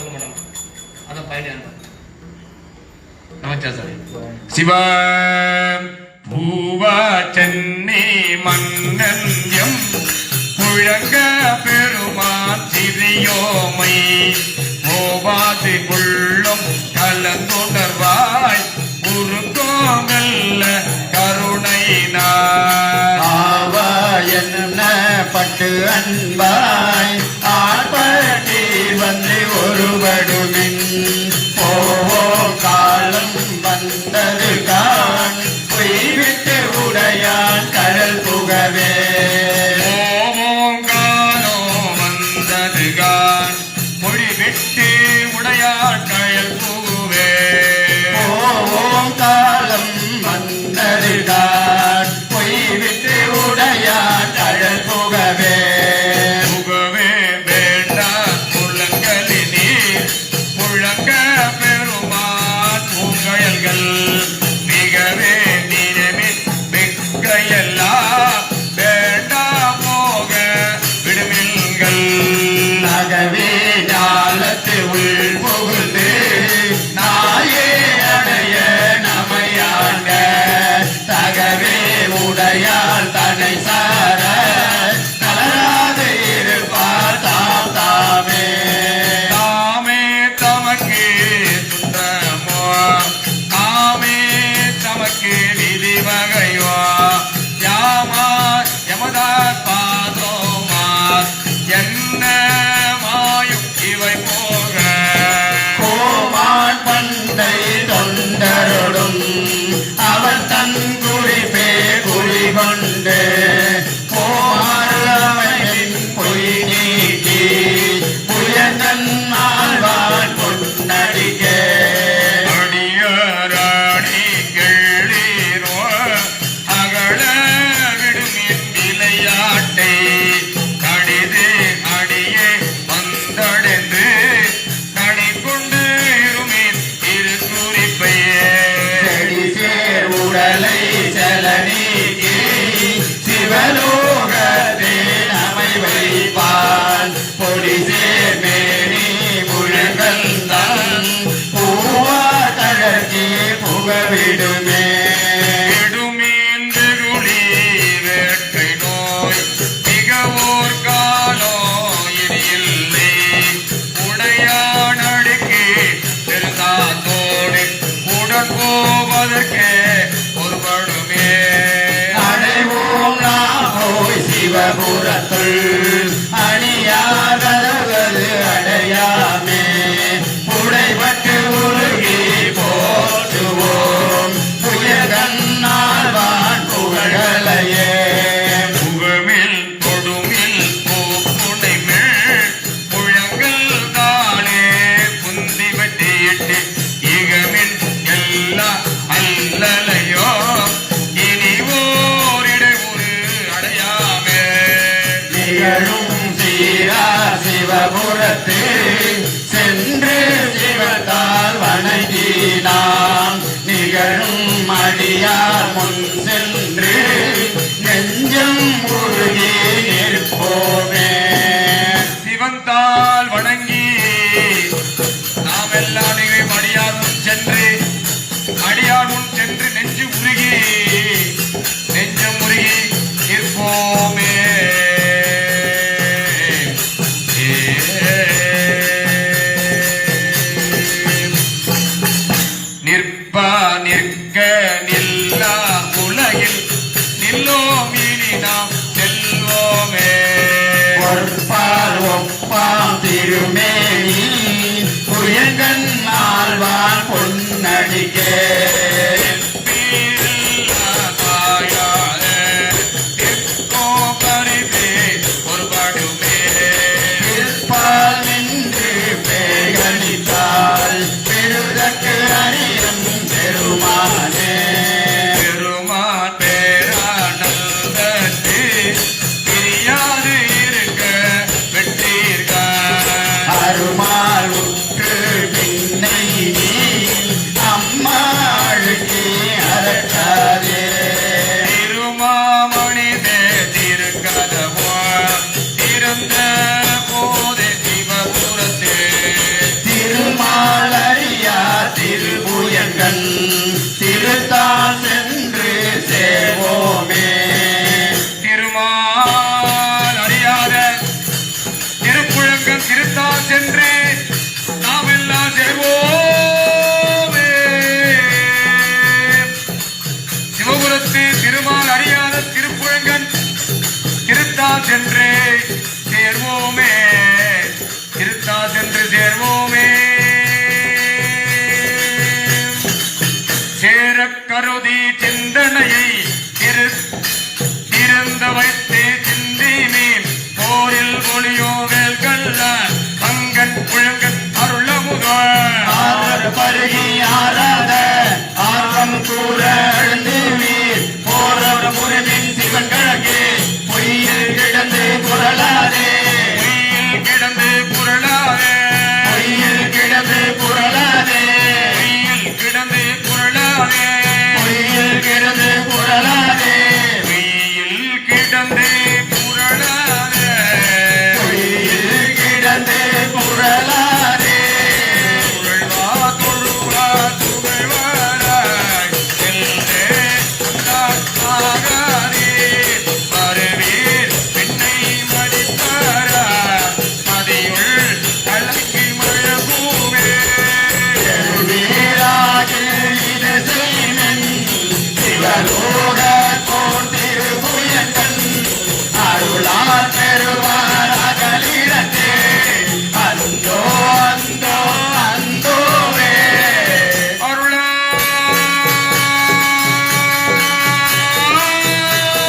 சொல்ல மாட்டாங்க அதான் பயன் நமச்சா சார் சிவா பூவா சென்னை மன்னன் எம் முழங்க பெருமான் சிறியோமை. கோபாதி உள்ளும் கலந்துணர்வாய் குறுக்கோமல்ல கருணை நாவாய் என்ன பட்டு அன்பாய். படுபடுமின் ஓஹோ காலம் வந்தது தான் பொய்விட்டு உடையான் கடல் புகவே. விளையாட்டை போதற்கே ஒருபடுமே அடைவோம் நாம் சிவபுரத்துள் சிவபுரத்தே சென்று சிவத்தால் வணங்கினான். நிகழும் அடியார் முன் சென்று நெஞ்சம் உருகி Yeah.